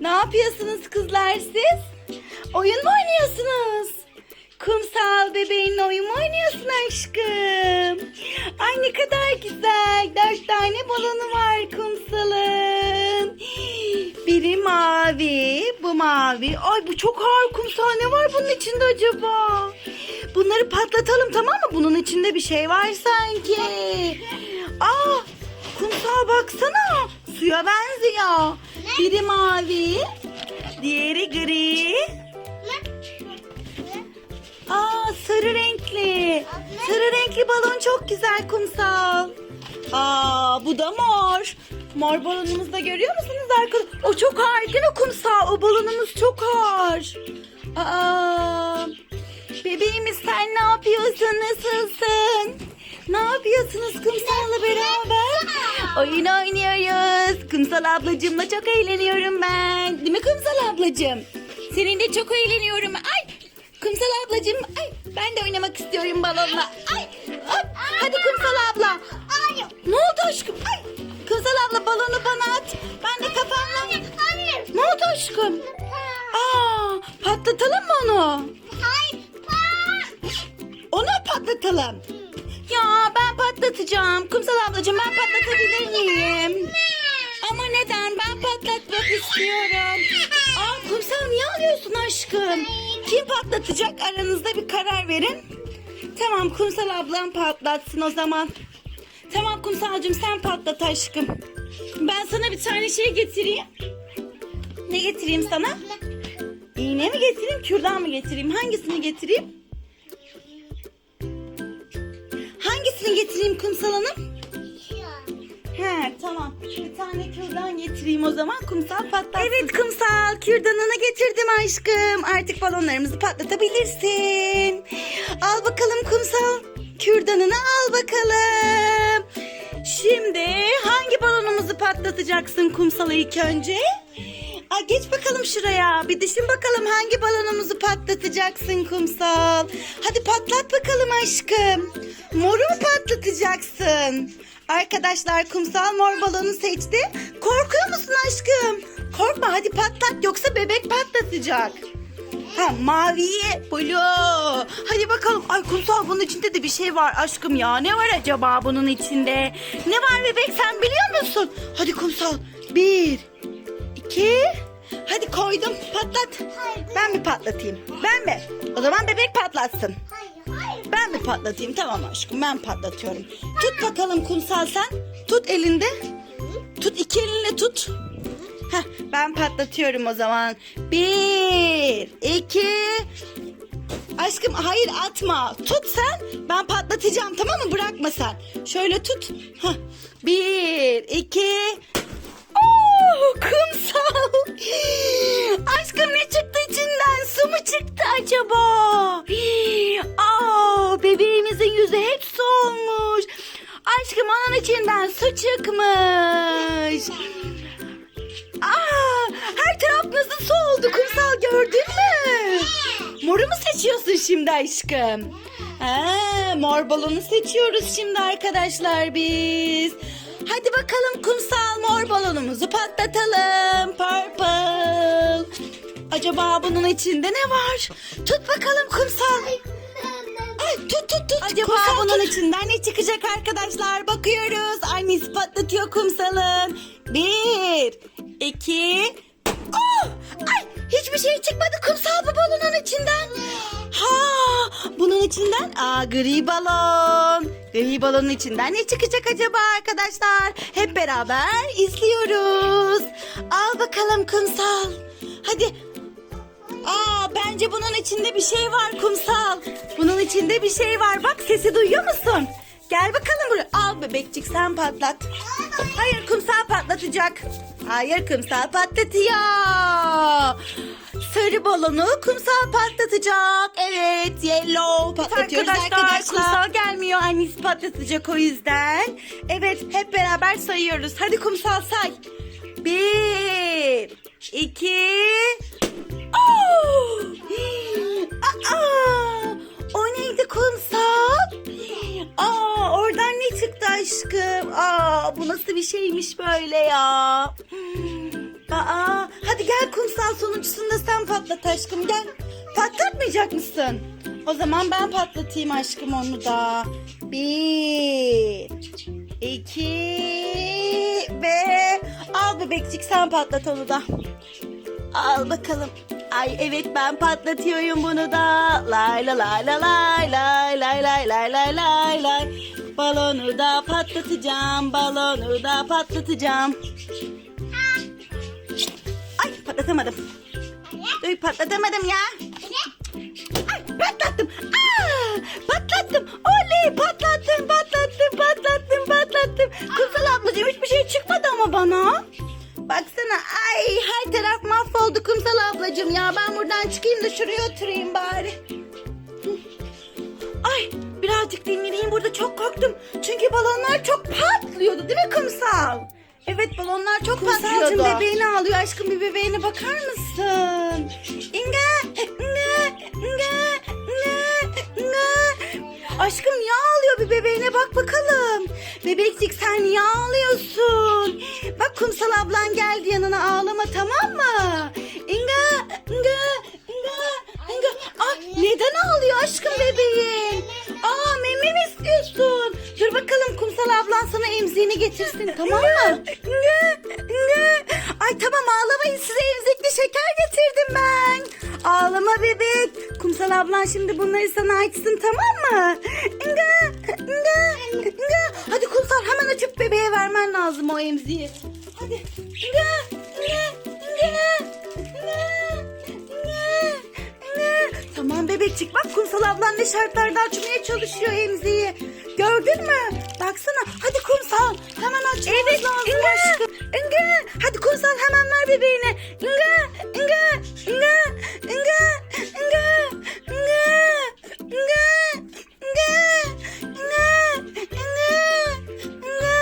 Ne yapıyorsunuz kızlar siz? Oyun mu oynuyorsunuz? Kumsal bebeğinle oyun mu oynuyorsun aşkım? Ay ne kadar güzel. Dört tane balonu var kumsalın. Biri mavi, bu mavi. Ay bu çok ağır kumsal. Ne var bunun içinde acaba? Bunları patlatalım tamam mı? Bunun içinde bir şey var sanki. Aa, kumsal baksana. Suya benziyor. Biri mavi, diğeri gri. Aa sarı renkli. Sarı renkli balon çok güzel kumsal. Aa bu da mor. Mor balonumuzu da görüyor musunuz arkadaşlar? O çok ağır değil mi kumsal? O balonumuz çok ağır. Aa, bebeğimiz sen ne yapıyorsun? Nasılsın? Ne yapıyorsunuz kumsalla beraber? Oyun oynuyoruz. Kumsal ablacığımla çok eğleniyorum ben. Değil mi kumsal ablacığım? Seninle çok eğleniyorum. Ay Kumsal ablacığım, ay ben de oynamak istiyorum balonla. Ay, hop, hadi Kumsal abla. Hayır. Ne oldu aşkım? Ay, Kumsal abla balonu bana at. Ben de kafamla. Hayır. Ne oldu aşkım? Aa, patlatalım mı onu? Hayır. Onu patlatalım. Patlatacağım. Kumsal ablacığım ben patlatabilir miyim? Ama neden? Ben patlatmak istiyorum. Aa, kumsal niye alıyorsun aşkım? Kim patlatacak? Aranızda bir karar verin. Tamam kumsal ablam patlatsın o zaman. Tamam kumsalcığım sen patlat aşkım. Ben sana bir tane şey getireyim. Ne getireyim sana? İğne mi getireyim, kürdan mı getireyim? Hangisini getireyim? Hangisini getireyim kumsal hanım? He tamam. Bir tane kürdan getireyim o zaman kumsal patlatsın. Evet kumsal kürdanını getirdim aşkım. Artık balonlarımızı patlatabilirsin. Al bakalım kumsal. Kürdanını al bakalım. Şimdi hangi balonumuzu patlatacaksın kumsal ilk önce? Aa, geç bakalım şuraya. Bir düşün bakalım hangi balonumuzu patlatacaksın kumsal. Hadi patlat bakalım aşkım. Moru mu patlatacaksın? Arkadaşlar kumsal mor balonu seçti. Korkuyor musun aşkım? Korkma hadi patlat yoksa bebek patlatacak. Ha maviye blue. Hadi bakalım. Ay kumsal bunun içinde de bir şey var aşkım ya. Ne var acaba bunun içinde? Ne var bebek sen biliyor musun? Hadi kumsal. Bir, iki. Hadi koydum patlat. Hayır. Ben mi patlatayım? Ben mi? O zaman bebek patlatsın. Hayır. Ben mi patlatayım? Tamam aşkım ben patlatıyorum. Tut bakalım kumsal sen. Tut elinde. Tut iki elinle tut. Heh, ben patlatıyorum o zaman. Bir, iki. Aşkım hayır atma. Tut sen. Ben patlatacağım tamam mı? Bırakma sen. Şöyle tut. Heh. Bir, iki. Oo, kumsal. Aşkım ne çıktı içinden? Su mu çıktı acaba? Aa, bebeğimizin yüzü hep su olmuş. Aşkım onun içinden su çıkmış. Aa, her taraf nasıl su oldu kumsal gördün mü? Moru mu seçiyorsun şimdi aşkım? Ha, mor balonu seçiyoruz şimdi arkadaşlar biz. Hadi bakalım kumsal mor balonumuzu patlatalım. Purple. Acaba bunun içinde ne var? Tut bakalım kumsal. Ay, tut tut tut. Acaba bunun içinden ne çıkacak arkadaşlar? Bakıyoruz. Annesi patlatıyor kumsalın. Bir, iki. Oh! Ay, hiçbir şey çıkmadı kumsal bu balonun içinden. Ha, bunun içinden aa gri balon. Gri balonun içinden ne çıkacak acaba arkadaşlar? Hep beraber izliyoruz. Al bakalım kumsal. Hadi Aa bence bunun içinde bir şey var kumsal. Bunun içinde bir şey var. Bak sesi duyuyor musun? Gel bakalım buraya. Al bebekçik sen patlat. Hayır kumsal patlatacak. Hayır kumsal patlatıyor. Sarı balonu kumsal patlatacak. Evet yellow patlatıyoruz Arkadaşlar, arkadaşlar. kumsal gelmiyor. Annesi patlatacak o yüzden. Evet hep beraber sayıyoruz. Hadi kumsal say. Bir, iki, Oh! Aa! O neydi kumsal? Aa, oradan ne çıktı aşkım? Aa, bu nasıl bir şeymiş böyle ya? Aa, hadi gel kumsal sonuncusunda sen patlat aşkım gel. Patlatmayacak mısın? O zaman ben patlatayım aşkım onu da. Bir, iki ve al bebekcik sen patlat onu da. Al bakalım. Ay evet ben patlatıyorum bunu da. Lay la lay la lay lay lay lay lay lay lay lay. Balonu da patlatacağım, balonu da patlatacağım. Patlatamadım. Dur patlatamadım ya. Ay patlattım. Aa, patlattım. Oley patlattım patlattım patlattım patlattım. Kumsal ablacığım hiçbir şey çıkmadı ama bana. Baksana ay her taraf mahvoldu kumsal ablacığım ya. Ben buradan çıkayım da şuraya oturayım bari. Ay birazcık dinleneyim burada çok korktum. Çünkü balonlar çok patlıyordu değil mi kumsal? Evet balonlar çok patlıyordu. Kumsalcığım bebeğini ağlıyor aşkım bir bebeğine bakar mısın? İnga, inga, inga, inga, inga. Aşkım niye ağlıyor bir bebeğine bak bakalım. Bebekcik sen niye ağlıyorsun? Bak kumsal ablan geldi yanına ağlama tamam mı? İnga, inga, getirsin tamam mı? Ay tamam ağlamayın size emzikli şeker getirdim ben. Ağlama bebek. Kumsal ablan şimdi bunları sana açsın tamam mı? Hadi kumsal hemen açıp bebeğe vermen lazım o emziği. Hadi. Tamam bebekçik bak kumsal ablan ne şartlarda açmaya çalışıyor emziği. Gördün mü? Baksana hadi kumsal hemen açmamız evet, lazım inga, aşkım. Inga. Hadi kumsal hemen ver bebeğine. Inga, inga, inga, inga, inga, inga, inga, inga, inga, inga, inga.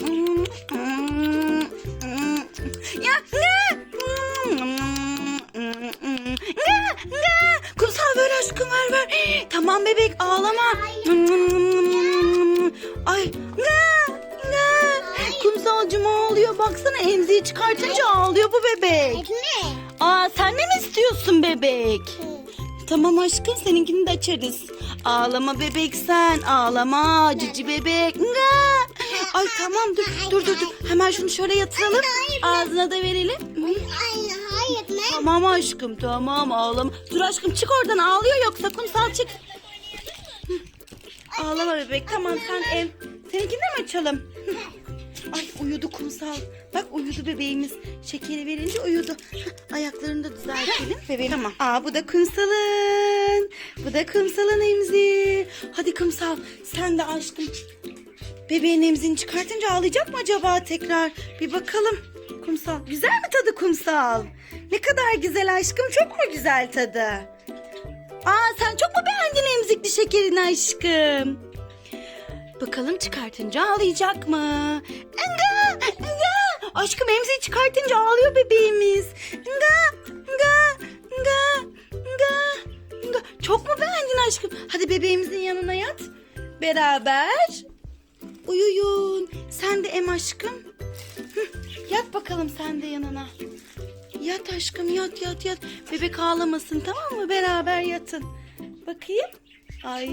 Mm, mm, mm. Ya, inga. Nga, nga. Kumsal ver aşkım ver ver. Tamam bebek ağlama. Ay Kumsalcım ağlıyor. Baksana emziği çıkartınca ağlıyor bu bebek. Ekmek. Aa sen de mi istiyorsun bebek? Tamam aşkım seninkini de açarız. Ağlama bebek sen. Ağlama cici bebek. Nga. Ay tamam dur dur dur dur. Hemen şunu şöyle yatıralım. Ağzına da verelim. Hayır. Tamam aşkım tamam ağlama. Dur aşkım çık oradan ağlıyor yoksa kumsal çık. Ağlama bebek tamam sen ev. Seninkini de mi açalım? Uyudu kumsal. Bak uyudu bebeğimiz. Şekeri verince uyudu. Ayaklarını da düzeltelim. Bebeğim. Tamam. Aa bu da kumsalın. Bu da kumsalın emzi. Hadi kumsal sen de aşkım. Bebeğin emzini çıkartınca ağlayacak mı acaba tekrar? Bir bakalım. Kumsal. Güzel mi tadı kumsal? Ne kadar güzel aşkım. Çok mu güzel tadı? Aa sen çok mu beğendin emzikli şekerini aşkım? Bakalım çıkartınca ağlayacak mı? Nga, nga. Aşkım emziği çıkartınca ağlıyor bebeğimiz. Nga, nga, nga, nga, nga. Çok mu beğendin aşkım? Hadi bebeğimizin yanına yat. Beraber uyuyun. Sen de em aşkım. Yat bakalım sen de yanına. Yat aşkım yat yat yat. Bebek ağlamasın tamam mı? Beraber yatın. Bakayım. Ay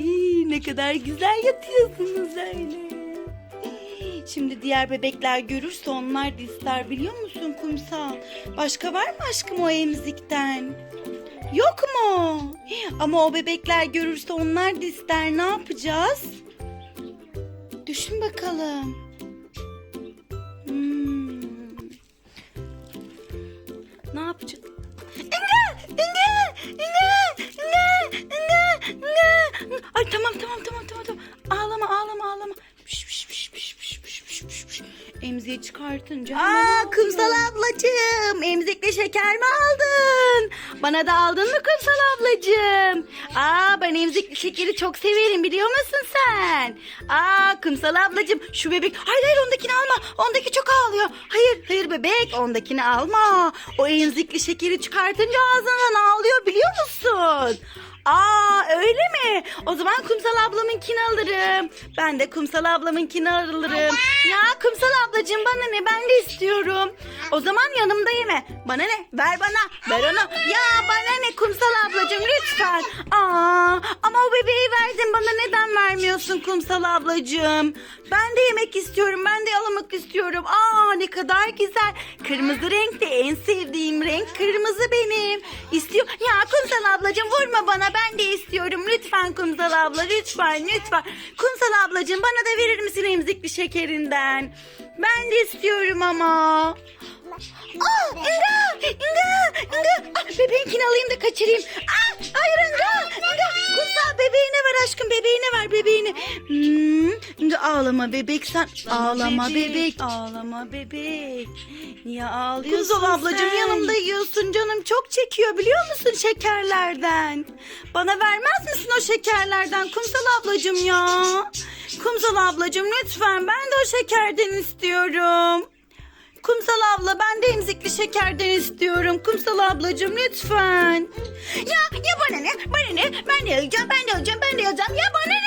ne kadar güzel yatıyorsunuz öyle. Şimdi diğer bebekler görürse onlar da ister biliyor musun kumsal? Başka var mı aşkım o emzikten? Yok mu? Ama o bebekler görürse onlar da ister ne yapacağız? Düşün bakalım. Çıkartınca Aa kumsal ablacığım emzikli şeker mi aldın? Bana da aldın mı kumsal ablacığım? Aa ben emzikli şekeri çok severim biliyor musun sen? Aa kumsal ablacığım şu bebek hayır hayır ondakini alma ondaki çok ağlıyor. Hayır hayır bebek ondakini alma. O emzikli şekeri çıkartınca ağzından ağlıyor biliyor musun? Aa öyle mi? O zaman Kumsal ablamınkini alırım. Ben de Kumsal ablamınkini alırım. Ya Kumsal ablacığım bana ne ben de istiyorum. O zaman yanımda yeme. Bana ne? Ver bana. Ver onu. Ya bana ne Kumsal ablacığım lütfen. Aa ama o bebeği verdin bana neden vermiyorsun Kumsal ablacığım? Ben de yemek istiyorum. Ben de yalamak istiyorum. Aa ne kadar güzel. Kırmızı renk de en sevdiğim renk. Kırmızı benim. İstiyor. Ya Kumsal ablacığım vurma bana. Ben de istiyorum. Lütfen Kumsal abla lütfen lütfen. Kumsal ablacığım bana da verir misin emzikli şekerinden? Ben de istiyorum ama. Aa, İnga! İnga! İnga! Ah, bebeğinkini alayım da kaçırayım. Ah, hayır İnga! İnga! Kumsal bebeğine ver aşkım bebeğine ver bebeğine. Hmm, ağlama bebek sen. Ağlama bebek. Ağlama bebek. Niye ağlıyorsun Kumsal ablacığım, sen? yanımda yiyorsun canım. Çok çekiyor biliyor musun şekerlerden. Bana vermez misin o şekerlerden Kumsal ablacığım ya? Kumsal ablacığım lütfen ben de o şekerden istiyorum. Kumsal abla ben de emzikli şekerden istiyorum. Kumsal ablacığım lütfen. Ya ya bana ne? Bana ne? Ben de alacağım, ben de alacağım, ben de alacağım. Ya bana ne?